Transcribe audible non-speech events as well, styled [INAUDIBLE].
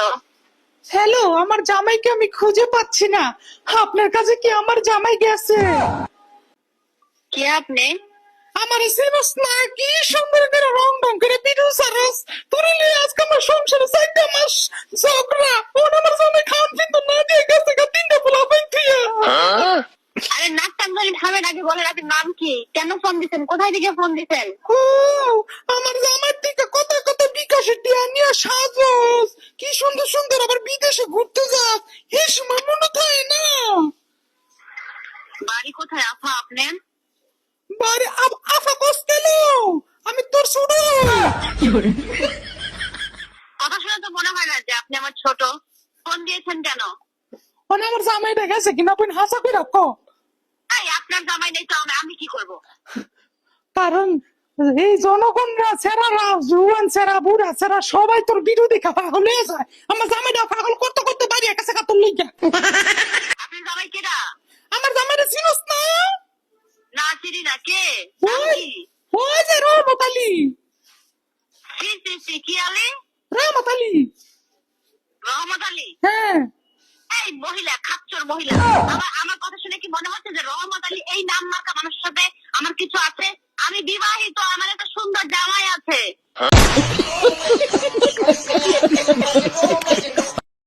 Hello hello আমার জামাইকে আমি খুঁজে পাচ্ছি না। আপনার কাছে কি আমার জামাই গেছে? কে আপনি? আমার সিনাস না কি সুন্দর করে রং রং করে ভিডিও সারস। তোরে লিয়ে আজকে আমার সংসারে সাইডটা মাস ঝগড়া। ওন আমার জামাই খান কিন্তু না দিয়ে গেছে গা তিনটা পোলা পাই থিয়া আরে নাক টান ধরে থামেন আগে বলেন আপনি নাম কি? কেন ফোন দিছেন? কোথায় থেকে ফোন দিছেন? ও বিকাশে সাজস কি সুন্দর সুন্দর আবার বিদেশে ঘুরতে যাস। এই সময় মনে থাকে না? বাড়ি কোথায় আফা আপনি? বারে আব আফা কস্তেলো আমি তোর ছোট। কথা শুনে তো মনে হয় না যে আপনি আমার ছোট। ফোন দিয়েছেন কেন? মানে আমার জামাইটা গেছে কিনা বোন হাসা করে রাখো আপনার জামাই নেই তো আমি কি করব? কারণ এই জনগণরা ছেড়ারা জুয়ান ছেড়া বুড়া ছেড়া সবাই তোর দেখা পাগল হয়ে যায়। আমার জামাইটা পাগল করতে করতে বাইরে কাছে কাতর কেডা? আমার জামাইটা চিনস না না চিনি না কে? ওই ওই যে রহমত আলী কি আলী রহমত আলী? রহমত আলী হ্যাঁ। এই মহিলা খাচ্চর মহিলা। আমার আমার কথা শুনে কি মনে হচ্ছে যে রহমত আলী এই নাম মার্কা মানুষের সাথে আমার কিছু আছে? আমি বিবাহিত আমার একটা সুন্দর জামাই আছে। [LAUGHS]